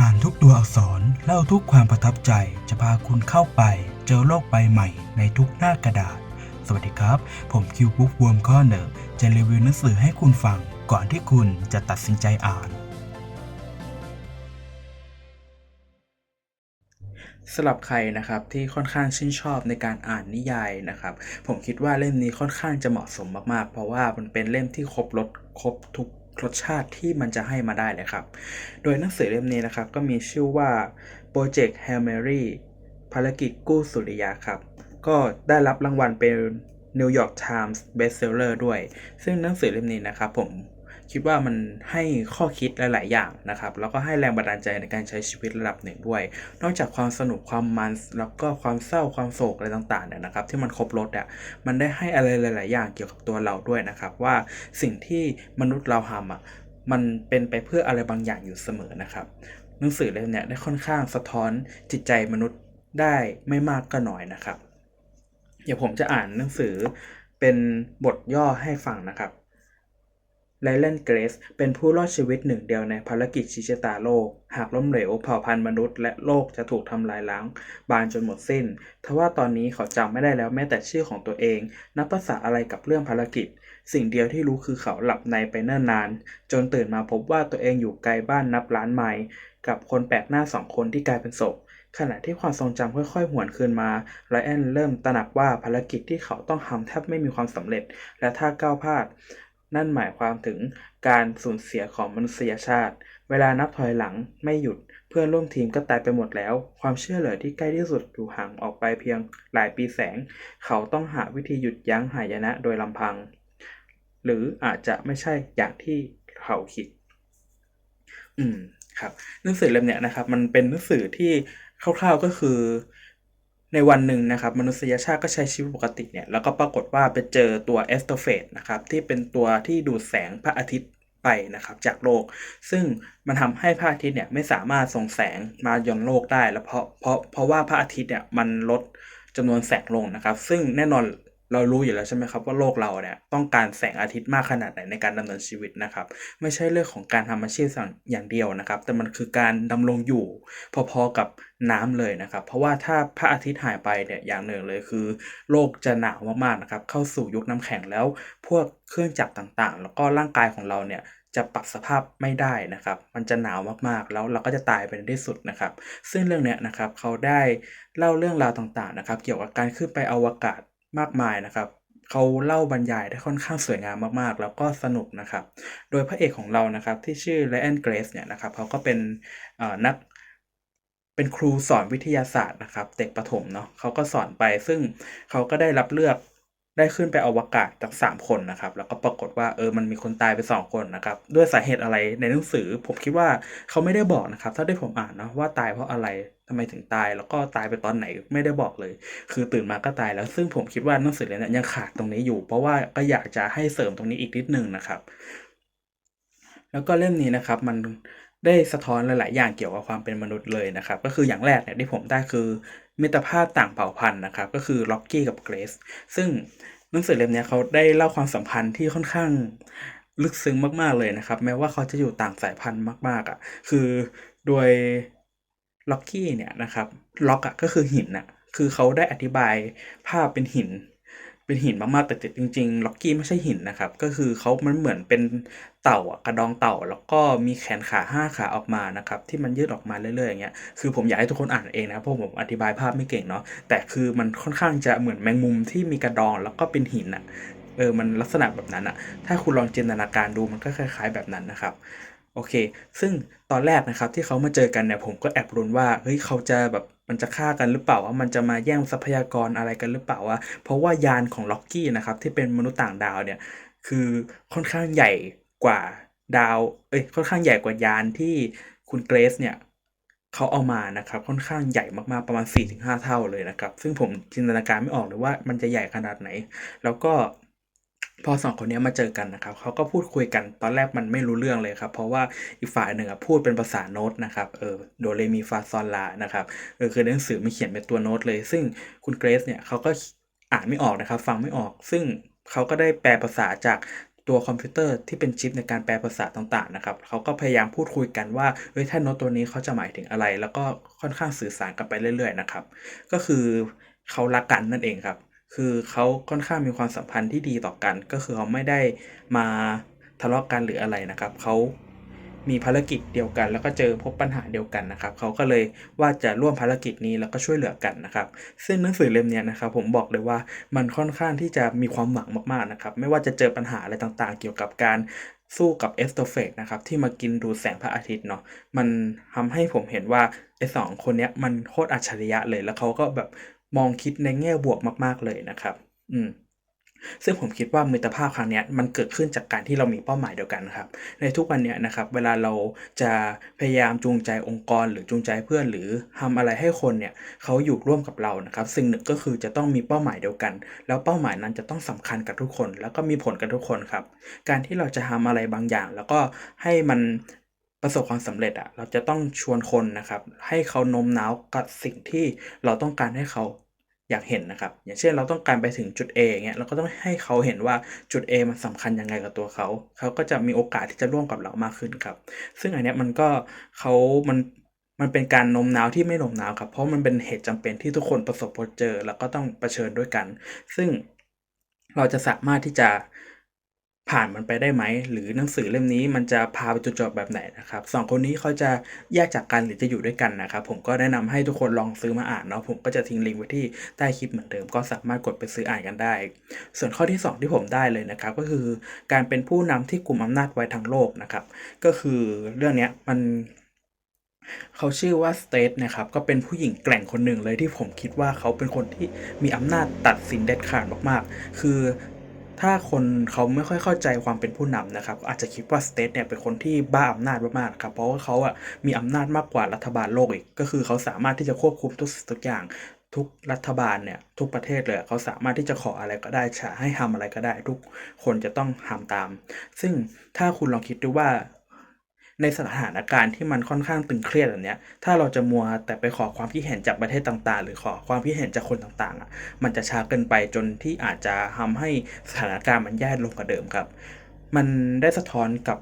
อ่านทุกตัวอักษรเล่าทุกความประทับใจจะพาคุณเข้าไป เจอโลกใบใหม่ในทุกหน้ากระดาษ สวัสดีครับ ผมคิวบุ๊กวอร์มข้อเนอร์จะรีวิวหนังสือให้คุณฟัง ก่อนที่คุณจะตัดสินใจอ่านสำหรับใครนะครับที่ค่อนข้างชื่นชอบในการอ่านนิยายนะครับ ผมคิดว่าเล่มนี้ค่อนข้างจะเหมาะสมมากๆ เพราะว่ามันเป็นเล่มที่ครบรสครบทุก รสชาติที่มันจะให้มาได้เลยครับ โดยหนังสือเล่มนี้นะครับ ก็มีชื่อว่า Project Hail Mary ภารกิจกู้สุริยะครับ ก็ได้รับรางวัลเป็น New York Times Bestseller ด้วย ซึ่งหนังสือเล่มนี้นะครับผม คิดว่ามันให้ข้อคิดหลาย ๆ อย่างนะครับ แล้วก็ให้แรงบันดาลใจในการใช้ชีวิตระดับหนึ่งด้วย นอกจากความสนุกความมันแล้วก็ความเศร้าความโศกอะไรต่าง ๆ เนี่ยนะครับ ที่มันครบรถอะมันได้ให้อะไรหลาย ๆ อย่างเกี่ยวกับตัวเราด้วยนะครับว่าสิ่งที่มนุษย์เราทำอะมันเป็นไปเพื่ออะไรบางอย่างอยู่เสมอนะครับหนังสือเล่มเนี้ยได้ค่อนข้างสะท้อนจิตใจมนุษย์ได้ไม่มากก็น้อยนะครับ เดี๋ยวผมจะอ่านหนังสือเป็นบทย่อให้ฟังนะครับ ไลแลนเกรสเป็นผู้รอดชีวิตหนึ่งเดียวในภารกิจชิชะตาโลก หากล้มเหลวเผ่าพันธุ์มนุษย์และโลกจะถูกทำลายล้าง บานจนหมดสิ้น ทว่าตอนนี้เขาจำไม่ได้แล้วแม้แต่ชื่อของตัวเอง นับภาษาอะไรกับเรื่องภารกิจ สิ่งเดียวที่รู้คือเขาหลับในไปเนิ่นนาน จนตื่นมาพบว่าตัวเองอยู่ไกลบ้านนับล้านไมล์กับคนแปลกหน้าสองคนที่กลายเป็นศพขณะที่ความทรงจำค่อยๆ หวนคืนมาไรแอนเริ่มตระหนักว่าภารกิจที่เขาต้องทำแทบไม่มีความสำเร็จ และถ้าก้าวพลาด นั่นหมายความถึงการสูญเสียของมนุษยชาติ เวลานับถอยหลังไม่หยุด เพื่อนร่วมทีมก็ตายไปหมดแล้ว ความเชื่อเหลือที่ใกล้ที่สุดอยู่ห่างออกไปเพียงหลายปีแสง เขาต้องหาวิธีหยุดยั้งหายนะโดยลำพัง หรืออาจจะไม่ใช่อย่างที่เขาคิด อืมครับหนังสือเล่มเนี้ยนะครับ มันเป็นหนังสือที่คร่าวๆก็คือ ในวันหนึ่งนะครับมนุษยชาติก็ใช้ชีวิตปกติเนี่ยแล้วก็ปรากฏว่าไปเจอตัวเอสโตเฟตนะครับที่เป็นตัวที่ดูดแสงพระอาทิตย์ไปนะครับจากโลก ซึ่งมันทำให้พระอาทิตย์เนี่ยไม่สามารถส่งแสงมาย้อนโลกได้แล้วเพราะเพราะเพราะว่าพระอาทิตย์เนี่ยมันลดจำนวนแสงลงนะครับ ซึ่งแน่นอน เรารู้อยู่แล้วใช่ไหมครับว่าโลกเราเนี่ยต้องการแสงอาทิตย์มากขนาดไหนในการดำเนินชีวิตนะครับ ไม่ใช่เรื่องของการทำอาชีพอย่างเดียวนะครับ แต่มันคือการดำรงอยู่พอๆกับน้ำเลยนะครับ เพราะว่าถ้าพระอาทิตย์หายไปเนี่ยอย่างหนึ่งเลยคือ โลกจะหนาวมากๆนะครับ เข้าสู่ยุคน้ำแข็งแล้ว พวกเครื่องจักรต่างๆ แล้วก็ร่างกายของเราเนี่ยจะปรับสภาพไม่ได้นะครับ มันจะหนาวมากๆ แล้วเราก็จะตายไปในที่สุดนะครับ ซึ่งเรื่องเนี้ยนะครับเขาได้เล่าเรื่องราวต่างๆนะครับ เกี่ยวกับการขึ้นไปอวกาศ มากมายนะครับเขาเล่าบรรยายได้ค่อนข้างสวยงามมากๆ แล้วก็สนุกนะครับ โดยพระเอกของเรานะครับที่ชื่อไลแอนเกรสเนี่ยนะครับเขาก็เป็นนักเป็นครูสอนวิทยาศาสตร์นะครับ เด็กประถมเนาะเขาก็สอนไปซึ่งเขาก็ได้รับเลือก ได้ขึ้นไปอวกาศจากสามคนนะครับ แล้วก็ปรากฏว่าเออมันมีคนตายไปสองคนนะครับ ด้วยสาเหตุอะไรในหนังสือ ผมคิดว่าเขาไม่ได้บอกนะครับถ้าได้ผมอ่านนะว่าตายเพราะอะไรทำไมถึงตายแล้วก็ตายไปตอนไหนไม่ได้บอกเลย คือตื่นมาก็ตายแล้วซึ่งผมคิดว่าหนังสือเล่มนี้ยังขาดตรงนี้อยู่ เพราะว่าก็อยากจะให้เสริมตรงนี้อีกนิดนึงนะครับ แล้วก็เล่มนี้นะครับมันได้สะท้อนหลาย ๆ อย่างเกี่ยวกับความเป็นมนุษย์เลยนะครับ ก็คืออย่างแรกเนี่ยที่ผมได้คือมิตรภาพต่างเผ่าพันธุ์นะครับ ก็คือล็อกกี้กับเกรซซึ่งหนังสือเล่มนี้เขาได้เล่าความสัมพันธ์ที่ค่อนข้างลึกซึ้งมากๆเลยนะครับ แม้ว่าเขาจะอยู่ต่างสายพันธุ์มากๆอะ คือโดยล็อกกี้เนี่ยนะครับล็อกอะก็คือหินอะคือเขาได้อธิบายภาพเป็นหิน เป็นหินมากๆแต่จริงๆล็อกกี้ไม่ใช่หินนะครับ ก็คือเขามันเหมือนเป็นเต่ากระดองเต่า แล้วก็มีแขนขาห้าขาออกมานะครับที่มันยืดออกมาเรื่อยๆอย่างเงี้ยคือผมอยากให้ทุกคนอ่านเองนะเพราะผมอธิบายภาพไม่เก่งเนาะแต่คือมันค่อนข้างจะเหมือนแมงมุมที่มีกระดองแล้วก็เป็นหินอะเออมันลักษณะแบบนั้นอะถ้าคุณลองจินตนาการดูมันก็คล้าย ๆ แบบนั้นนะครับโอเค ซึ่งตอนแรกนะครับที่เขามาเจอกันเนี่ยผมก็แอบรุนว่าเฮ้ยเขาจะแบบ มันจะฆ่ากันหรือเปล่าว่ามันจะมาแย่งทรัพยากรอะไรกันหรือเปล่าวะเพราะว่ายานของล็อกกี้นะครับที่เป็นมนุษย์ต่างดาวเนี่ยคือค่อนข้างใหญ่กว่าดาวเอ้ยค่อนข้างใหญ่กว่ายานที่คุณเกรซเนี่ยเขาเอามานะครับค่อนข้างใหญ่มากๆประมาณ 4-5 เท่าเลยนะครับ ซึ่งผมจินตนาการไม่ออกเลยว่ามันจะใหญ่ขนาดไหน แล้วก็ พอสองคนนี้มาเจอกันนะครับเขาก็พูดคุยกันตอนแรกมันไม่รู้เรื่องเลยครับ เพราะว่าอีกฝ่ายหนึ่งพูดเป็นภาษาโน้ตนะครับเออโดเรมีฟาซอลลานะครับเออคือหนังสือไม่เขียนเป็นตัวโน้ตเลย ซึ่งคุณเกรซเนี่ยเขาก็อ่านไม่ออกนะครับ ฟังไม่ออก ซึ่งเขาก็ได้แปลภาษาจากตตัวคอมพิวเตอร์ที่เป็นชิปในการแปลภาษาต่างๆนะครับเขาก็พยายามพูดคุยกันว่าเฮ้ยถ้าโน้ตตัวนี้เขาจะหมายถึงอะไร แล้วก็ค่อนข้างสื่อสารกันไปเรื่อย ๆ นะครับ ก็คือเขารักกันนั่นเองครับ คือเขาค่อนข้างมีความสัมพันธ์ที่ดีต่อกัน ก็คือเขาไม่ได้มาทะเลาะกันหรืออะไรนะครับเขามีภารกิจเดียวกัน แล้วก็เจอพบปัญหาเดียวกันนะครับเขาก็เลยว่าจะร่วมภารกิจนี้แล้วก็ช่วยเหลือกันนะครับ ซึ่งหนังสือเล่มนี้นะครับ ผมบอกเลยว่ามันค่อนข้างที่จะมีความหวังมากๆนะครับ ไม่ว่าจะเจอปัญหาอะไรต่างๆ เกี่ยวกับการสู้กับเอสโตเฟกนะครับที่มากินดูดแสงพระอาทิตย์เนาะมันทำให้ผมเห็นว่าไอ้สองคนเนี้ยมันโคตรอัจฉริยะเลยแล้วเขาก็แบบ มองคิดในแง่บวกมาก ๆเลยนะครับ อืมซึ่งผมคิดว่ามิตรภาพครั้งนี้มันเกิดขึ้นจากการที่เรามีเป้าหมายเดียวกันครับ ในทุกวันนี้นะครับ เวลาเราจะพยายามจูงใจองค์กร หรือจูงใจเพื่อนหรือทำอะไรให้คนเนี่ยเขาอยู่ร่วมกับเรานะครับ สิ่งหนึ่งก็คือจะต้องมีเป้าหมายเดียวกัน แล้วเป้าหมายนั้นจะต้องสำคัญกับทุกคน แล้วก็มีผลกับทุกคนครับ การที่เราจะทำอะไรบางอย่าง แล้วก็ให้มัน ประสบความสำเร็จอะเราจะต้องชวนคนนะครับ ให้เขาโน้มน้าวกับสิ่งที่เราต้องการให้เขาอยากเห็นนะครับ อย่างเช่นเราต้องการไปถึงจุด A เงี้ยเราก็ต้องให้เขาเห็นว่าจุด A มันสำคัญยังไงกับตัวเขา เขาก็จะมีโอกาสที่จะร่วมกับเรามากขึ้นครับ ซึ่งอันเนี้ยมันก็เขามันมันเป็นการโน้มน้าวที่ไม่โน้มน้าวครับ เพราะมันเป็นเหตุจำเป็นที่ทุกคนประสบพบเจอ แล้วก็ต้องเผชิญด้วยกัน ซึ่งเราจะสามารถที่จะ ผ่านมันไปได้ไหม หรือหนังสือเล่มนี้มันจะพาไปจุดจบแบบไหนนะครับสองคนนี้เขาจะแยกจากกันหรือจะอยู่ด้วยกันนะครับผมก็แนะนำให้ทุกคนลองซื้อมาอ่านเนาะผมก็จะทิ้งลิงก์ไว้ที่ใต้คลิปเหมือนเดิม ก็สามารถกดไปซื้ออ่านกันได้ ส่วนข้อที่ 2 ที่ผมได้เลยนะครับก็คือการเป็นผู้นำที่กลุ่มอำนาจไว้ทั้งโลกนะครับก็คือเรื่องนี้มันเขาชื่อว่าสเตทนะครับก็เป็นผู้หญิงแกร่งคนหนึ่งเลยที่ผมคิดว่าเขาเป็นคนที่มีอำนาจตัดสินเด็ดขาดมากๆ คือ ถ้าคนเขาไม่ค่อยเข้าใจความเป็นผู้นำนะครับ อาจจะคิดว่าสเตทเนี่ยเป็นคนที่บ้าอำนาจมากๆครับเพราะว่าเขาอะมีอำนาจมากกว่ารัฐบาลโลกอีก ก็คือเขาสามารถที่จะควบคุมทุกสิ่งทุกอย่างทุกรัฐบาลเนี่ยทุกประเทศเลยเขาสามารถที่จะขออะไรก็ได้จะให้ทำอะไรก็ได้ ทุกคนจะต้องทำตาม ซึ่งถ้าคุณลองคิดดูว่า ในสถานการณ์ที่มันค่อนข้างตึงเครียดแบบเนี้ยถ้าเราจะมัวแต่ไปขอความคิดเห็นจากประเทศต่างๆ หรือขอความคิดเห็นจากคนต่างๆอะมันจะช้าเกินไปจนที่อาจจะทำให้สถานการณ์มันแย่ลงกว่าเดิมครับ มันได้สะท้อนกับ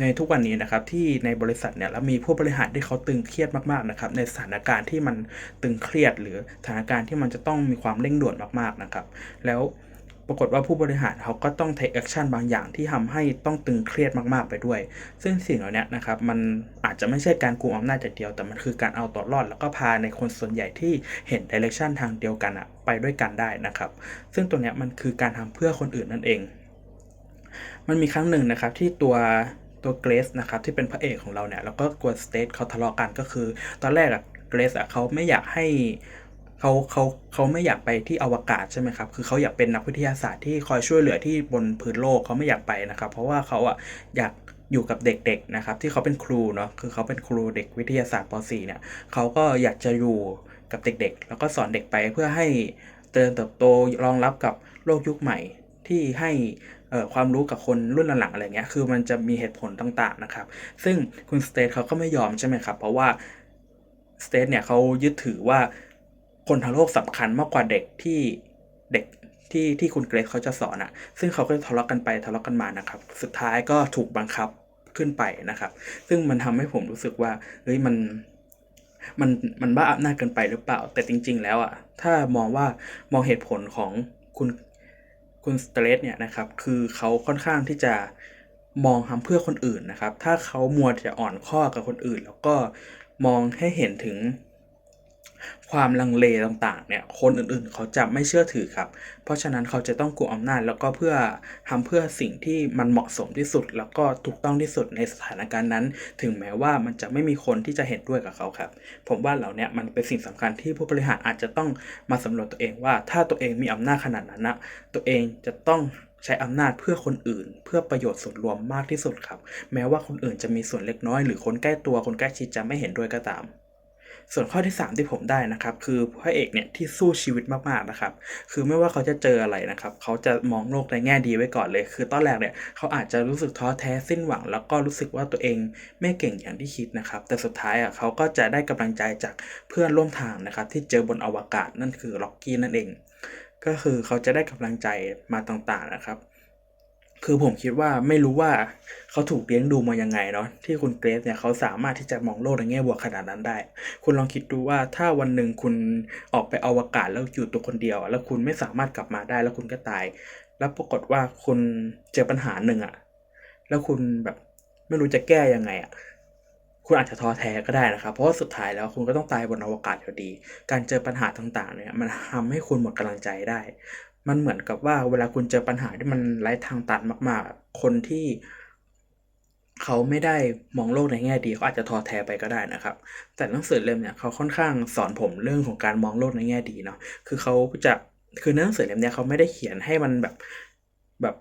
ในทุกวันนี้นะครับที่ในบริษัทเนี่ยแล้วมีผู้บริหารที่เขาตึงเครียดมากๆนะครับในสถานการณ์ที่มันตึงเครียดหรือสถานการณ์ที่มันจะต้องมีความเร่งด่วนมากๆนะครับ แล้ว ปรากฏว่าผู้บริหารเขาก็ต้อง take action บางอย่างที่ทำให้ต้องตึงเครียดมากๆไปด้วย ซึ่งสิ่งเหล่านี้นะครับมันอาจจะไม่ใช่การกุมอำนาจอย่เดียว แต่มันคือการเอาตัวรอด แล้วก็พาในคนส่วนใหญ่ที่เห็น direction ทางเดียวกันอะไปด้วยกันได้นะครับ ซึ่งตัวเนี้ยมันคือการทำเพื่อคนอื่นนั่นเอง มันมีครั้งหนึ่งนะครับที่ตัวตัวเกรซนะครับที่เป็นพระเอกของเราเนี่ยแล้วก็กวนสเตทเขาทะเลาะกันก็คือ ตอนแรกอะเกรซอะเขาไม่อยากให้ เขาเขาเขาไม่อยากไปที่อวกาศใช่ไหมครับ คือเขาอยากเป็นนักวิทยาศาสตร์ที่คอยช่วยเหลือที่บนพื้นโลกเขาไม่อยากไปนะครับ เพราะว่าเขาอะอยากอยู่กับเด็กๆนะครับ ที่เขาเป็นครูเนาะคือเขาเป็นครูเด็กวิทยาศาสตร์ป .4 เนี่ยเขาก็อยากจะอยู่กับเด็กๆ แล้วก็สอนเด็กไปเพื่อให้เจริญเติบโตรองรับกับโลกยุคใหม่ที่ให้ความรู้กับคนรุ่นหลังๆอะไรเงี้ย คือมันจะมีเหตุผลต่างๆนะครับ ซึ่งคุณสเตทเขาก็ไม่ยอมใช่ไหมครับ เพราะว่าสเตทเนี่ยเขายึดถือว่า คนทั้งโลกสำคัญมากกว่าเด็กที่เด็กที่ที่คุณเกรซเขาจะสอนอะซึ่งเขาก็ทะเลาะกันไปทะเลาะกันมานะครับ สุดท้ายก็ถูกบังคับขึ้นไปนะครับ ซึ่งมันทำให้ผมรู้สึกว่าเฮ้ยมันมันมันบ้าอำนาจเกินไปหรือเปล่า แต่จริง ๆ แล้วอะถ้ามองว่ามองเหตุผลของคุณคุณสเตรทเนี่ยนะครับ คือเขาค่อนข้างที่จะมองทำเพื่อคนอื่นนะครับ ถ้าเขามัวจะอ่อนข้อกับคนอื่น แล้วก็มองให้เห็นถึง ความลังเลต่างๆเนี่ยคนอื่นๆ เขาจะไม่เชื่อถือครับ เพราะฉะนั้นเขาจะต้องกุมอำนาจ แล้วก็เพื่อทำเพื่อสิ่งที่มันเหมาะสมที่สุด แล้วก็ถูกต้องที่สุดในสถานการณ์นั้น ถึงแม้ว่ามันจะไม่มีคนที่จะเห็นด้วยกับเขาครับ ผมว่าเหล่านี้มันเป็นสิ่งสำคัญที่ผู้บริหารอาจจะต้องมาสำรวจตัวเองว่า ถ้าตัวเองมีอำนาจขนาดนั้นนะตัวเองจะต้องใช้อำนาจเพื่อคนอื่น เพื่อประโยชน์ส่วนรวมมากที่สุดครับ แม้ว่าคนอื่นจะมีส่วนเล็กน้อย หรือคนใกล้ตัวคนใกล้ชิดจะไม่เห็นด้วยก็ตาม ส่วนข้อที่ 3 ที่ผมได้นะครับ คือพระเอกเนี่ยที่สู้ชีวิตมากๆนะครับ คือไม่ว่าเขาจะเจออะไรนะครับเขาจะมองโลกในแง่ดีไว้ก่อนเลย คือตอนแรกเนี่ยเขาอาจจะรู้สึกท้อแท้สิ้นหวัง แล้วก็รู้สึกว่าตัวเองไม่เก่งอย่างที่คิดนะครับ แต่สุดท้ายอะเขาก็จะได้กำลังใจจากเพื่อนร่วมทางนะครับ ที่เจอบนอวกาศนั่นคือล็อกกี้นั่นเอง ก็คือเขาจะได้กำลังใจมาต่างๆนะครับ คือผมคิดว่าไม่รู้ว่าเขาถูกเลี้ยงดูมายังไงเนาะที่คุณเกรซเนี่ยเขาสามารถที่จะมองโลกในแง่บวกขนาดนั้นได้ คุณลองคิดดูว่าถ้าวันหนึ่งคุณออกไปอวกาศแล้วอยู่ตัวคนเดียว แล้วคุณไม่สามารถกลับมาได้แล้วคุณก็ตาย แล้วปรากฏว่าคุณเจอปัญหาหนึ่งอะแล้วคุณแบบไม่รู้จะแก้ยังไงอะคุณอาจจะท้อแท้ก็ได้นะครับ เพราะว่าสุดท้ายแล้วคุณก็ต้องตายบนอวกาศอยู่ดี การเจอปัญหาต่างๆเนี่ยมันทำให้คุณหมดกำลังใจได้ มันเหมือนกับว่าเวลาคุณเจอปัญหาที่มันไร้ทางตันมาก ๆ คนที่เขาไม่ได้มองโลกในแง่ดีเขาอาจจะท้อแท้ไปก็ได้นะครับ แต่หนังสือเล่มเนี่ยเขาค่อนข้างสอนผมเรื่องของการมองโลกในแง่ดีเนาะคือเขาจะคือหนังสือเล่มเนี้ยเขาไม่ได้เขียนให้มันแบบแบบ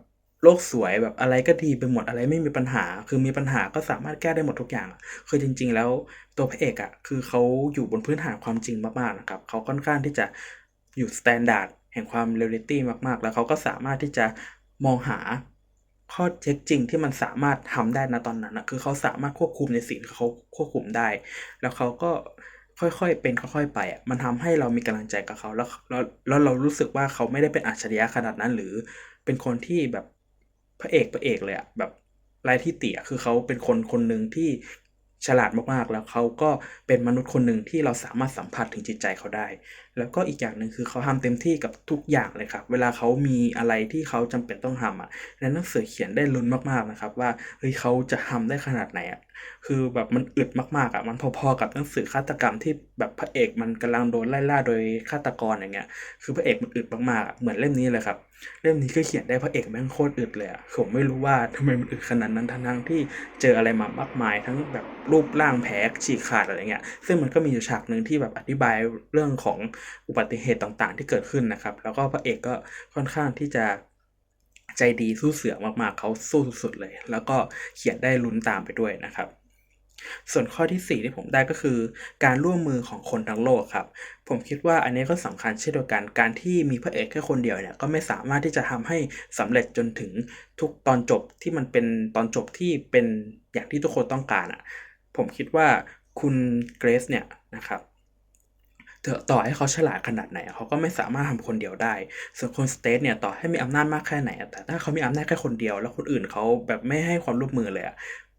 โลกสวยแบบอะไรก็ดีไปหมดอะไรไม่มีปัญหา คือมีปัญหาก็สามารถแก้ได้หมดทุกอย่าง คือจริง ๆ แล้วตัวพระเอกอะ่ะคือเขาอยู่บนพื้นฐานความจริงมากๆนะครับเขาค่อนข้างที่จะอยู่สแตนดาร์ด แห่งความเรียลลิตี้มาก ๆ แล้วเขาก็สามารถที่จะมองหาข้อเท็จจริงที่มันสามารถทำได้นะตอนนั้นนะคือเขาสามารถควบคุมในสิ่งที่เขาควบคุมได้ แล้วเขาก็ค่อยๆเป็นค่อยๆไปอะมันทำให้เรามีกำลังใจกับเขาแล้วแล้วแล้วเรารู้สึกว่าเขาไม่ได้เป็นอัจฉริยะขนาดนั้น หรือเป็นคนที่แบบพระเอกพระเอกเลยอะแบบไรที่เติอะคือเขาเป็นคนคนหนึ่งที่ ฉลาดมากๆ แล้วเขาก็เป็นมนุษย์คนหนึ่งที่เราสามารถสัมผัสถึงจิตใจเขาได้ แล้วก็อีกอย่างหนึ่งคือเขาทำเต็มที่กับทุกอย่างเลยครับ เวลาเขามีอะไรที่เขาจำเป็นต้องทำอะในหนังสือเขียนได้ลุ้นมากๆนะครับว่าเฮ้ยเขาจะทำได้ขนาดไหนอะ คือแบบมันอึดมากๆอะมันพอๆกับหนังสือฆาตกรรมที่แบบพระเอกมันกำลังโดนไล่ล่าโดยฆาตกรอย่างเงี้ย คือพระเอกมันอึดมากๆอะเหมือนเล่มนี้เลยครับ เล่มนี้ก็เขียนได้พระเอกแม่งโคตรอึดเลยอะผมไม่รู้ว่าทำไมมันอึดขนาดนั้นทั้งที่เจออะไรมามากมาย ทั้งแบบรูปร่างแผลฉีกขาดอะไรเงี้ย ซึ่งมันก็มีอยู่ฉากหนึ่งที่แบบอธิบายเรื่องของอุบัติเหตุต่างๆ ที่เกิดขึ้นนะครับ แล้วก็พระเอกก็ค่อนข้างที่จะ ใจดีสู้เสือมากๆเขาสู้สุดๆเลย แล้วก็เขียนได้ลุ้นตามไปด้วยนะครับ ส่วนข้อที่ 4 ที่ผมได้ก็คือ การร่วมมือของคนทั้งโลกครับ ผมคิดว่าอันนี้ก็สำคัญเช่นเดียวกันการที่มีพระเอกแค่คนเดียวเนี่ยก็ไม่สามารถที่จะทำให้สำเร็จจนถึงทุกตอนจบที่มันเป็นตอนจบที่เป็นอย่างที่ทุกคนต้องการอะ่ะผมคิดว่าคุณเกรซเนี่ยนะครับ ต่อให้เขาฉลาดขนาดไหนเขาก็ไม่สามารถทำคนเดียวได้ ส่วนคนสเตทเนี่ยต่อให้มีอำนาจมากแค่ไหน แต่ถ้าเขามีอำนาจแค่คนเดียว แล้วคนอื่นเขาแบบไม่ให้ความร่วมมือเลยอะ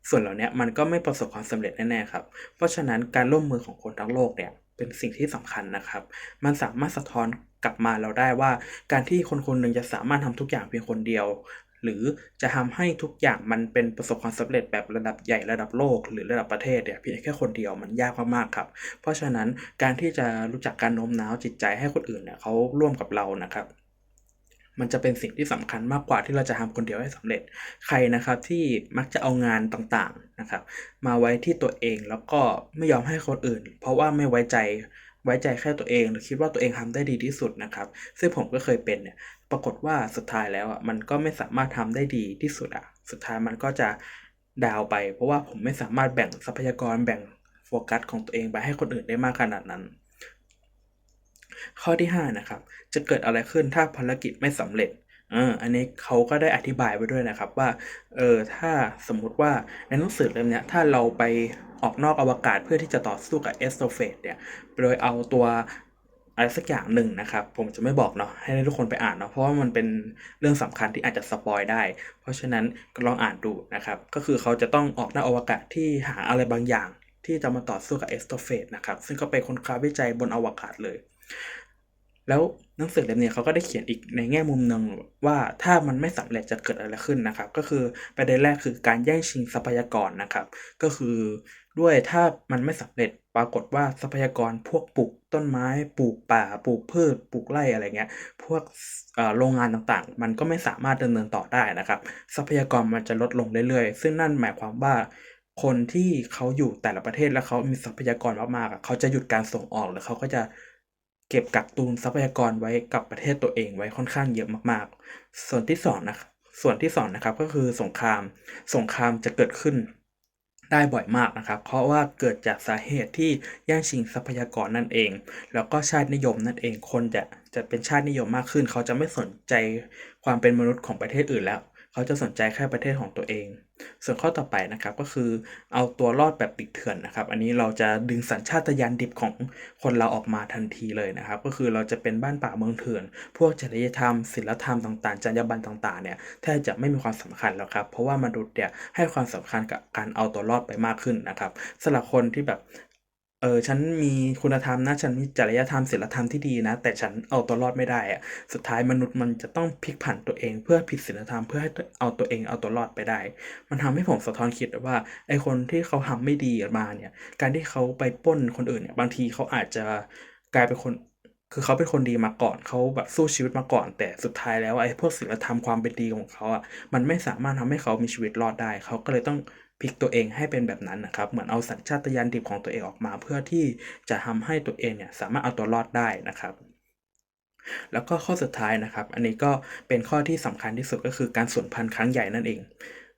ส่วนเหล่านี้มันก็ไม่ประสบความสำเร็จแน่ๆครับ เพราะฉะนั้นการร่วมมือของคนทั้งโลกเนี่ยเป็นสิ่งที่สำคัญนะครับ มันสามารถสะท้อนกลับมาเราได้ว่า การที่คนคนหนึ่งจะสามารถทำทุกอย่างเพียงคนเดียว หรือจะทำให้ทุกอย่างมันเป็นประสบความสำเร็จแบบระดับใหญ่ระดับโลก หรือระดับประเทศเนี่ยเพียงแค่คนเดียวมันยากมากๆครับ เพราะฉะนั้นการที่จะรู้จักการโน้มน้าวจิตใจให้คนอื่นเนี่ยเขาร่วมกับเรานะครับมันจะเป็นสิ่งที่สำคัญมากกว่าที่เราจะทำคนเดียวให้สำเร็จ ใครนะครับที่มักจะเอางานต่างๆนะครับ มาไว้ที่ตัวเองแล้วก็ไม่ยอมให้คนอื่น เพราะว่าไม่ไว้ใจ ไว้ใจแค่ตัวเองหรือคิดว่าตัวเองทำได้ดีที่สุดนะครับ ซึ่งผมก็เคยเป็นเนี่ยปรากฏว่าสุดท้ายแล้วอะมันก็ไม่สามารถทำได้ดีที่สุดอะสุดท้ายมันก็จะดาวไป เพราะว่าผมไม่สามารถแบ่งทรัพยากรแบ่งโฟกัสของตัวเองไปให้คนอื่นได้มากขนาดนั้น ข้อที่ 5 นะครับ จะเกิดอะไรขึ้นถ้าภารกิจไม่สำเร็จ เอออันนี้เขาก็ได้อธิบายไว้ด้วยนะครับว่า เออ ถ้าสมมุติว่าในหนังสือเล่มนี้ถ้าเราไปออกนอกอวกาศเพื่อที่จะต่อสู้กับเอสโตเฟสเนี่ย โดยเอาตัวอะไรสักอย่างหนึ่งนะครับ ผมจะไม่บอกเนาะให้ทุกคนไปอ่านเนาะเพราะว่ามันเป็นเรื่องสำคัญที่อาจจะสปอยได้ เพราะฉะนั้นก็ลองอ่านดูนะครับ ก็คือเขาจะต้องออกนอกอวกาศที่หาอะไรบางอย่าง ที่จะมาต่อสู้กับเอสโตเฟสนะครับ ซึ่งก็ไปค้นคว้าวิจัยบนอวกาศเลย แล้ว นังสือเล่มนี้เขาก็ได้เขียนอีกในแง่มุมหนึ่งว่าถ้ามันไม่สำเร็จจะเกิดอะไรขึ้นนะครับ ก็คือประเด็นแรกคือการแย่งชิงทรัพยากรนะครับ ก็คือด้วยถ้ามันไม่สำเร็จปรากฏว่าทรัพยากรพวกปลูกต้นไม้ปลูกป่าปลูกพืชปลูกไร่อะไรเงี้ยพวกโรงงานต่างๆ มันก็ไม่สามารถดำเนินต่อได้นะครับ ทรัพยากรมันจะลดลงเรื่อยๆ ซึ่งนั่นหมายความว่าคนที่เขาอยู่แต่ละประเทศแล้วเขามีทรัพยากรมากๆเขาจะหยุดการส่งออกแล้วเขาก็จะ เก็บกักตุนทรัพยากรไว้กับประเทศตัวเองไว้ค่อนข้างเยอะมากๆ ส่วนที่สองนะส่วนที่สองนะครับก็คือสงคราม สงครามจะเกิดขึ้นได้บ่อยมากนะครับ เพราะว่าเกิดจากสาเหตุที่แย่งชิงทรัพยากรนั่นเอง แล้วก็ชาตินิยมนั่นเอง คนจะจะเป็นชาตินิยมมากขึ้น เขาจะไม่สนใจความเป็นมนุษย์ของประเทศอื่นแล้ว เขาจะสนใจแค่ประเทศของตัวเอง ส่วนข้อต่อไปนะครับก็คือเอาตัวรอดแบบติดเถื่อนนะครับ อันนี้เราจะดึงสัญชาตญาณดิบของคนเราออกมาทันทีเลยนะครับ ก็คือเราจะเป็นบ้านป่าเมืองเถื่อน พวกจริยธรรมศีลธรรมต่างๆจรรยาบรรณต่างๆเนี่ยแทบจะไม่มีความสำคัญแล้วครับ เพราะว่ามนุษย์เนี่ยให้ความสำคัญกับการเอาตัวรอดไปมากขึ้นนะครับสำหรับคนที่แบบ เออฉันมีคุณธรรมนะฉันมีจริยธรรมศีลธรรมที่ดีนะ แต่ฉันเอาตัวรอดไม่ได้อะสุดท้ายมนุษย์มันจะต้องพลิกผันตัวเอง เพื่อผิดศีลธรรมเพื่อให้เอาตัวเองเอาตัวรอดไปได้ มันทำให้ผมสะท้อนคิดว่าไอคนที่เขาทำไม่ดีมาเนี่ย การที่เขาไปป้นคนอื่นเนี่ยบางทีเขาอาจจะกลายเป็นคนคือเขาเป็นคนดีมาก่อนเขาแบบสู้ชีวิตมาก่อน แต่สุดท้ายแล้วไอ้พวกศีลธรรมความเป็นดีของเขาอะมันไม่สามารถทำให้เขามีชีวิตรอดได้ เขาก็เลยต้อง พลิกตัวเองให้เป็นแบบนั้นนะครับ เหมือนเอาสัญชาตญาณดิบของตัวเองออกมา เพื่อที่จะทำให้ตัวเองเนี่ยสามารถเอาตัวรอดได้นะครับแล้วก็ข้อสุดท้ายนะครับ อันนี้ก็เป็นข้อที่สำคัญที่สุดก็คือการสูญพันธุ์ครั้งใหญ่นั่นเอง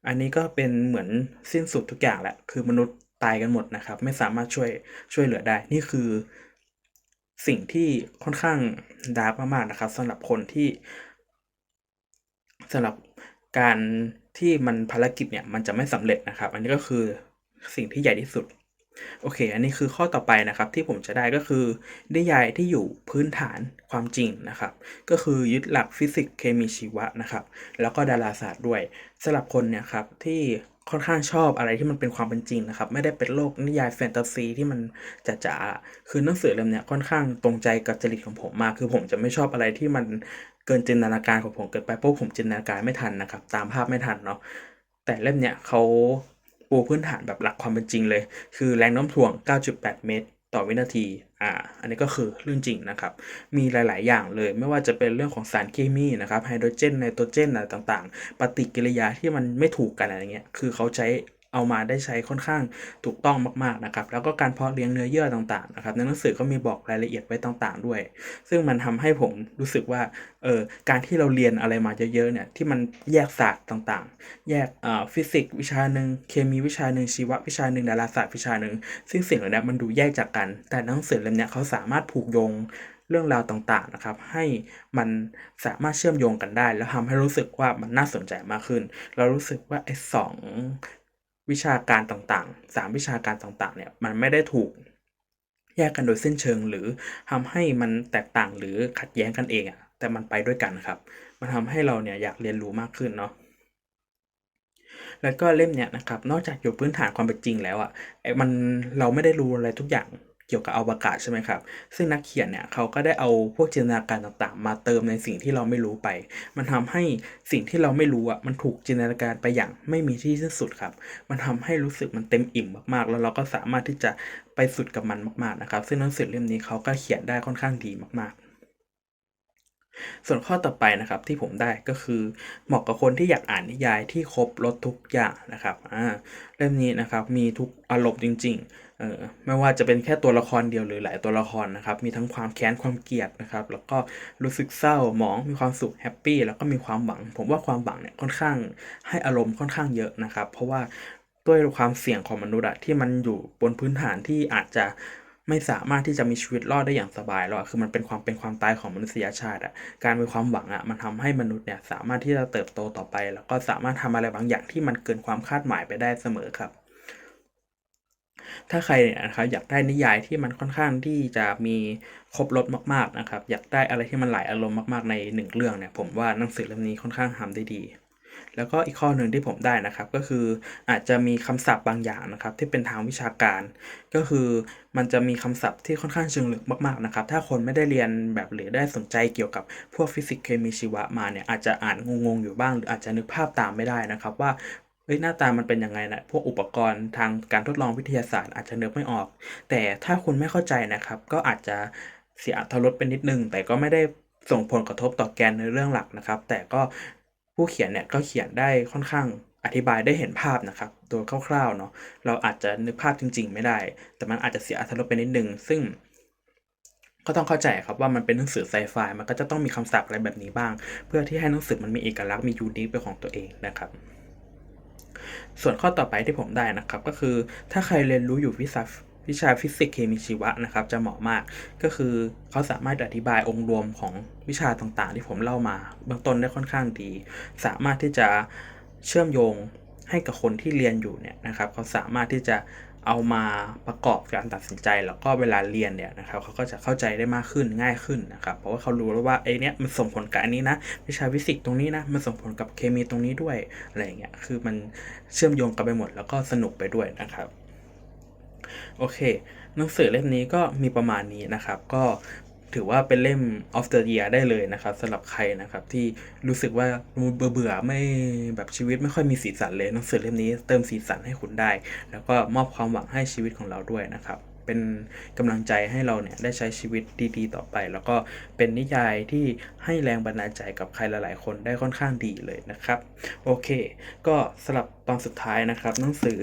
อันนี้ก็เป็นเหมือนสิ้นสุดทุกอย่างแหละ คือมนุษย์ตายกันหมดนะครับ ไม่สามารถช่วยช่วยเหลือได้ นี่คือสิ่งที่ค่อนข้างดาร์กมากๆนะครับสำหรับคนที่สำหรับ การที่มันภารกิจเนี่ยมันจะไม่สำเร็จนะครับ อันนี้ก็คือสิ่งที่ใหญ่ที่สุด โอเค อันนี้คือข้อต่อไปนะครับที่ผมจะได้ก็คือนิยายที่อยู่พื้นฐานความจริงนะครับ ก็คือยึดหลักฟิสิกส์เคมีชีวะนะครับ แล้วก็ดาราศาสตร์ด้วยสำหรับคนเนี่ยครับที่ ค่อนข้างชอบอะไรที่มันเป็นความเป็นจริงนะครับ ไม่ได้เป็นโลกนิยายแฟนตาซีที่มันจ๋าๆคือหนังสือเล่มเนี้ยค่อนข้างตรงใจกับจริตของผมมาก คือผมจะไม่ชอบอะไรที่มันเกินจินตนาการของผมเกินไปเพราะผมจินตนาการไม่ทันนะครับ ตามภาพไม่ทันเนาะแต่เล่มเนี้ยเขาปูพื้นฐานแบบหลักความเป็นจริงเลย คือแรงโน้มถ่วง 9.8 เมตร ต่อวินาที อ่า อันนี้ก็คือเรื่องจริงนะครับ มีหลาย ๆ อย่างเลย ไม่ว่าจะเป็นเรื่องของสารเคมีนะครับ ไฮโดรเจนไนโตรเจนอะไรต่าง ๆ ปฏิกิริยาที่มันไม่ถูกกันอะไรเงี้ย คือเขาใช้ เอามาได้ใช้ค่อนข้างถูกต้องมากๆนะครับแล้วก็การเพาะเลี้ยงเนื้อเยื่อต่างๆนะครับในหนังสือก็มีบอกรายละเอียดไว้ต่างๆ ด้วย ซึ่งมันทำให้ผมรู้สึกว่าเออการที่เราเรียนอะไรมาเยอะๆเนี่ยที่มันแยกศาสตร์ต่างๆ แยกอ่าฟิสิกส์วิชาหนึ่งเคมีวิชาหนึ่งชีววิชาหนึ่งดาราศาสตร์วิชาหนึ่งซึ่งสิ่งเหล่านี้มันดูแยกจากกัน แต่หนังสือเล่มเนี้ยเขาสามารถผูกโยงเรื่องราวต่างๆนะครับ ให้มันสามารถเชื่อมโยงกันได้ แล้วทำให้รู้สึกว่ามันน่าสนใจมากขึ้น เรารู้สึกว่าไอ้สอง วิชาการต่างๆ 3 วิชาการต่างๆเนี่ยมันไม่ได้ถูกแยกกันโดยเส้นเชิงหรือทำให้มันแตกต่างหรือขัดแย้งกันเองอะแต่มันไปด้วยกันครับ มันทำให้เราเนี่ยอยากเรียนรู้มากขึ้นเนาะแล้วก็เล่มเนี่ยนะครับนอกจากอยู่พื้นฐานความเป็นจริงแล้วอะ่ะมันเราไม่ได้รู้อะไรทุกอย่าง เกี่ยวกับอวกาศใช่ไหมครับ ซึ่งนักเขียนเนี่ยเขาก็ได้เอาพวกจินตนาการต่างๆ มาเติมในสิ่งที่เราไม่รู้ไป มันทำให้สิ่งที่เราไม่รู้อะมันถูกจินตนาการไปอย่างไม่มีที่สิ้นสุดครับ มันทำให้รู้สึกมันเต็มอิ่มมากๆ แล้วเราก็สามารถที่จะไปสุดกับมันมากๆนะครับ ซึ่งหนังสือเล่มนี้เขาก็เขียนได้ค่อนข้างดีมากๆ ส่วนข้อต่อไปนะครับที่ผมได้ก็คือเหมาะกับคนที่อยากอ่านนิยายที่ครบรสทุกอย่างนะครับอ่าเล่มนี้นะครับมีทุกอารมณ์จริงๆเออไม่ว่าจะเป็นแค่ตัวละครเดียวหรือหลายตัวละครนะครับมีทั้งความแค้นความเกลียดนะครับแล้วก็รู้สึกเศร้าหมองมีความสุขแฮปปี้แล้วก็มีความหวัง ผมว่าความหวังเนี่ยค่อนข้างให้อารมณ์ค่อนข้างเยอะนะครับ เพราะว่าด้วยความเสี่ยงของมนุษย์อะที่มันอยู่บนพื้นฐานที่อาจจะ ไม่สามารถที่จะมีชีวิตรอดได้อย่างสบายแล้วคือมันเป็นความเป็นความตายของมนุษยชาติอะการมีความหวังอะมันทำให้มนุษย์เนี่ยสามารถที่จะเติบโตต่อไป แล้วก็สามารถทำอะไรบางอย่างที่มันเกินความคาดหมายไปได้เสมอครับ ถ้าใครเนี่ยนะครับอยากได้นิยายที่มันค่อนข้างที่จะมีครบรสมากๆนะครับ อยากได้อะไรที่มันหลายอารมณ์มากๆในหนึ่งเรื่องเนี่ยผมว่าหนังสือเล่มนี้ค่อนข้างทำได้ดี แล้วก็อีกข้อหนึ่งที่ผมได้นะครับ ก็คืออาจจะมีคำศัพท์บางอย่างนะครับ ที่เป็นทางวิชาการ ก็คือมันจะมีคำศัพท์ที่ค่อนข้างเชิงลึกมากๆนะครับ ถ้าคนไม่ได้เรียนแบบหรือได้สนใจเกี่ยวกับพวกฟิสิกส์เคมีชีวะมาเนี่ยอาจจะอ่านงงๆอยู่บ้างหรืออาจจะนึกภาพตามไม่ได้นะครับว่าเฮ้ยหน้าตามันเป็นยังไงนะพวกอุปกรณ์ทางการทดลองวิทยาศาสตร์อาจจะนึกไม่ออก แต่ถ้าคุณไม่เข้าใจนะครับ ก็อาจจะเสียอรรถรสเป็นนิดนึง แต่ก็ไม่ได้ส่งผลกระทบต่อแกนในเรื่องหลักนะครับ แต่ก็ ผู้เขียนเนี่ยก็เขียนได้ค่อนข้างอธิบายได้เห็นภาพนะครับโดยคร่าวๆเนาะเราอาจจะนึกภาพจริง ๆ ไม่ได้ แต่มันอาจจะเสียอรรถรสไปนิดนึง ซึ่ง ก็ต้องเข้าใจครับว่ามันเป็นหนังสือไซไฟมันก็จะต้องมีคำศัพท์อะไรแบบนี้บ้าง เพื่อที่ให้หนังสือมันมีเอกลักษณ์มียูนิคเป็นของตัวเองนะครับ ส่วนข้อต่อไปที่ผมได้นะครับ ก็คือถ้าใครเรียนรู้อยู่วิชา วิชาฟิสิกส์เคมีชีวะนะครับจะเหมาะมาก ก็คือเขาสามารถอธิบายองค์รวมของวิชาต่างๆ ที่ผมเล่ามาเบื้องต้นได้ค่อนข้างดี สามารถที่จะเชื่อมโยงให้กับคนที่เรียนอยู่เนี่ยนะครับเขาสามารถที่จะเอามาประกอบการตัดสินใจ แล้วก็เวลาเรียนเนี่ยนะครับเขาก็จะเข้าใจได้มากขึ้นง่ายขึ้นนะครับเพราะว่าเขารู้แล้วว่าไอ้นี้มันส่งผลกับอันนี้นะวิชาฟิสิกส์ตรงนี้นะมันส่งผลกับเคมีตรงนี้ด้วยอะไรอย่างเงี้ยคือมันเชื่อมโยงกันไปหมดแล้วก็สนุกไปด้วยนะครับ โอเค หนังสือเล่มนี้ก็มีประมาณนี้นะครับ ก็ถือว่าเป็นเล่ม of the year ได้เลยนะครับสำหรับใครนะครับที่รู้สึกว่าเบื่อเบื่อไม่แบบชีวิตไม่ค่อยมีสีสันเลยหนังสือเล่มนี้เติมสีสันให้คุณได้ แล้วก็มอบความหวังให้ชีวิตของเราด้วยนะครับ เป็นกำลังใจให้เราเนี่ยได้ใช้ชีวิตดีๆ ต่อไป แล้วก็เป็นนิยายที่ให้แรงบันดาลใจกับใครหลายๆ คนได้ค่อนข้างดีเลยนะครับ โอเค ก็สำหรับตอนสุดท้ายนะครับหนังสือ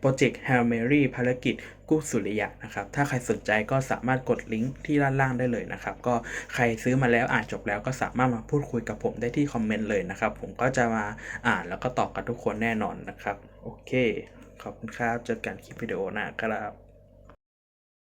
โปรเจกต์ Hail Mary ภารกิจกู้สุริยะนะครับ ถ้าใครสนใจก็สามารถกดลิงก์ที่ด้านล่างได้เลยนะครับ ก็ใครซื้อมาแล้วอ่านจบแล้วก็สามารถมาพูดคุยกับผมได้ที่คอมเมนต์เลยนะครับ ผมก็จะมาอ่านแล้วก็ตอบกับทุกคนแน่นอนนะครับ โอเค ขอบคุณครับ เจอกันคลิปวิดีโอหน้าครับ